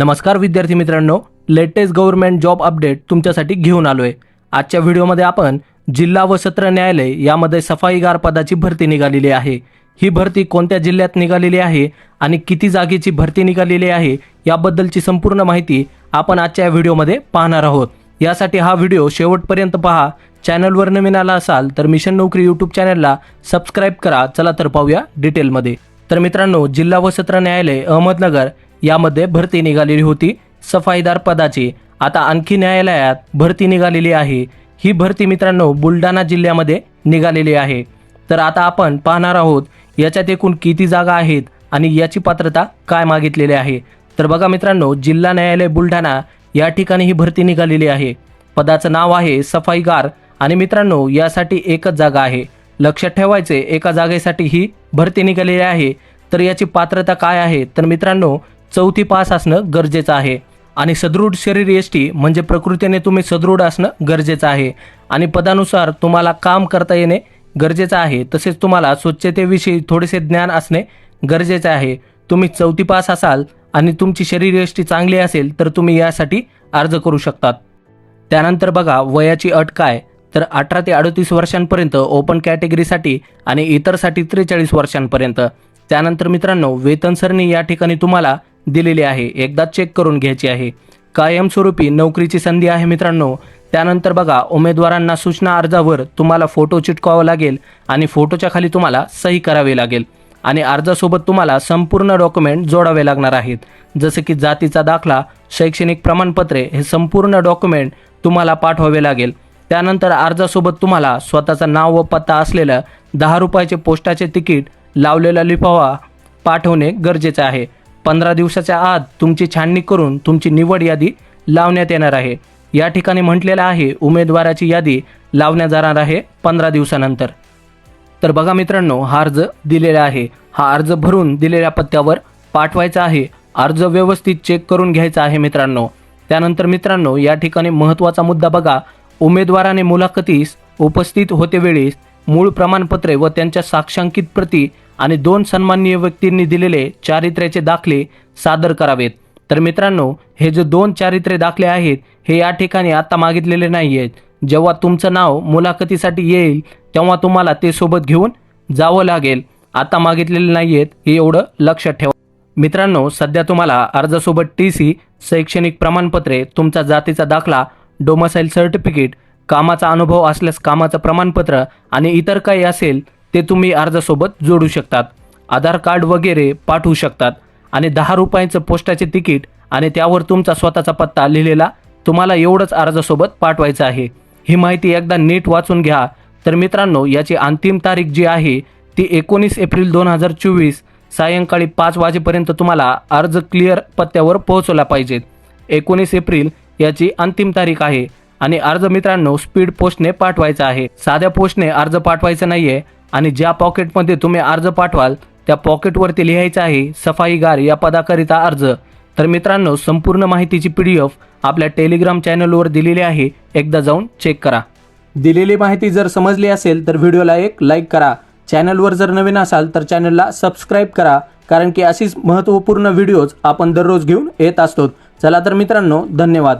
नमस्कार विद्यार्थी मित्रांनो लेटेस्ट गव्हर्नमेंट जॉब अपडेट तुमच्यासाठी घेऊन आलो आहे आजच्या व्हिडिओमध्ये आपण जिल्हा व सत्र न्यायालय यामध्ये सफाईगार पदाची भरती निघालेली आहे. ही भरती कोणत्या जिल्ह्यात निघालेली आहे आणि किती जागेची भरती निघालेली आहे याबद्दलची संपूर्ण माहिती आपण आजच्या या व्हिडिओमध्ये पाहणार आहोत. यासाठी हा व्हिडिओ शेवटपर्यंत पहा. चॅनलवर नवीन आला असाल तर मिशन नोकरी यूट्यूब चॅनलला सबस्क्राईब करा. चला तर पाहूया डिटेलमध्ये तर मित्रांनो जिल्हा व सत्र न्यायालय अहमदनगर यामध्ये भरती निघालेली होती. सफाईदार पदाची. आता आणखी न्यायालयात भरती निघालेली आहे. ही भरती मित्रांनो बुलढाणा जिल्ह्यामध्ये निघालेली आहे. तर आता आपण पाहणार आहोत याच्यात एकूण किती जागा आहेत आणि याची पात्रता काय मागितलेली आहे. तर बघा मित्रांनो जिल्हा न्यायालय बुलढाणा या ठिकाणी ही भरती निघालेली आहे. पदाचं नाव आहे सफाईगार आणि मित्रांनो यासाठी एकच जागा आहे. लक्षात ठेवायचे एका जागेसाठी ही भरती निघालेली आहे. तर याची पात्रता काय आहे? तर मित्रांनो चौथी पास असणं गरजेचं आहे. आणि सदृढ शरीर यष्टी म्हणजे प्रकृतीने तुम्ही सदृढ असणं गरजेचं आहे. आणि पदानुसार तुम्हाला काम करता येणे गरजेचं आहे. तसेच तुम्हाला स्वच्छतेविषयी थोडेसे ज्ञान असणे गरजेचे आहे. तुम्ही चौथी पास असाल आणि तुमची शरीर चांगली असेल तर तुम्ही यासाठी अर्ज करू शकतात. त्यानंतर बघा वयाची अट काय? तर अठरा ते अडतीस वर्षांपर्यंत ओपन कॅटेगरीसाठी आणि इतरसाठी त्रेचाळीस वर्षांपर्यंत. त्यानंतर मित्रांनो वेतनसरणी या ठिकाणी तुम्हाला दिलेली आहे. एकदा चेक करून घ्यायची आहे. कायमस्वरूपी नोकरीची संधी आहे मित्रांनो. त्यानंतर बघा उमेदवारांना सूचना अर्जावर तुम्हाला फोटो चिटकावा लागेल आणि फोटोच्या खाली तुम्हाला सही करावी लागेल. आणि अर्जासोबत तुम्हाला संपूर्ण डॉक्युमेंट जोडावे लागणार आहेत. जसे की जातीचा दाखला शैक्षणिक प्रमाणपत्रे हे संपूर्ण डॉक्युमेंट तुम्हाला पाठवावे लागेल. त्यानंतर अर्जासोबत तुम्हाला स्वतःचं नाव व पत्ता असलेलं दहा रुपयाचे पोस्टाचे तिकीट लावलेला लिफावा पाठवणे गरजेचे आहे. पंधरा दिवसाच्या आत तुमची छाननी करून तुमची निवड यादी लावण्यात येणार आहे. या ठिकाणी म्हटलेलं आहे उमेदवाराची यादी लावण्यात जाणार आहे पंधरा दिवसानंतर. तर बघा मित्रांनो हा अर्ज दिलेला आहे. हा अर्ज भरून दिलेल्या पत्त्यावर पाठवायचा आहे. अर्ज व्यवस्थित चेक करून घ्यायचा आहे मित्रांनो. त्यानंतर मित्रांनो या ठिकाणी महत्त्वाचा मुद्दा बघा. उमेदवाराने मुलाखतीस उपस्थित होते वेळेस मूळ प्रमाणपत्रे व त्यांच्या साक्षांकित प्रती आणि दोन सन्माननीय व्यक्तींनी दिलेले चारित्र्याचे दाखले सादर करावेत. तर मित्रांनो हे जे दोन चारित्र्य दाखले आहेत हे या ठिकाणी आता मागितलेले नाही आहेत जेव्हा तुमचं नाव मुलाखतीसाठी येईल तेव्हा तुम्हाला ते सोबत घेऊन जावं लागेल. आता मागितलेले नाही आहेत हे एवढं लक्षात ठेवा. मित्रांनो सध्या तुम्हाला अर्जासोबत टी सी शैक्षणिक प्रमाणपत्रे तुमचा जातीचा दाखला डोमसाईल सर्टिफिकेट कामाचा अनुभव असल्यास कामाचं प्रमाणपत्र आणि इतर काही असेल ते तुम्ही अर्जासोबत जोडू शकतात. आधार कार्ड वगैरे पाठवू शकतात. आणि दहा रुपयांचं पोस्टाचे तिकीट आणि त्यावर तुमचा स्वतःचा पत्ता लिहिलेला तुम्हाला एवढंच अर्जासोबत पाठवायचं आहे. ही माहिती एकदा नीट वाचून घ्या. तर मित्रांनो याची अंतिम तारीख जी आहे ती एकोणीस एप्रिल दोन हजार चोवीस सायंकाळी पाच वाजेपर्यंत तुम्हाला अर्ज क्लिअर पत्त्यावर पोहोचवला पाहिजेत एकोणीस एप्रिल याची अंतिम तारीख आहे. आणि अर्ज मित्रांनो स्पीड पोस्टने पाठवायचा आहे. साध्या पोस्टने अर्ज पाठवायचा नाहीये आणि ज्या पॉकेटमध्ये तुम्ही अर्ज पाठवाल त्या पॉकेटवरती लिहायचं आहे सफाईगार या पदाकरिता अर्ज. तर मित्रांनो संपूर्ण माहितीची पी डी एफ आपल्या टेलिग्राम चॅनलवर दिलेली आहे. एकदा जाऊन चेक करा. दिलेली माहिती जर समजली असेल तर व्हिडिओला एक लाईक करा. चॅनलवर जर नवीन असाल तर चॅनलला सबस्क्राईब करा. कारण की अशीच महत्त्वपूर्ण व्हिडिओज आपण दररोज घेऊन येत असतो. चला तर मित्रांनो धन्यवाद.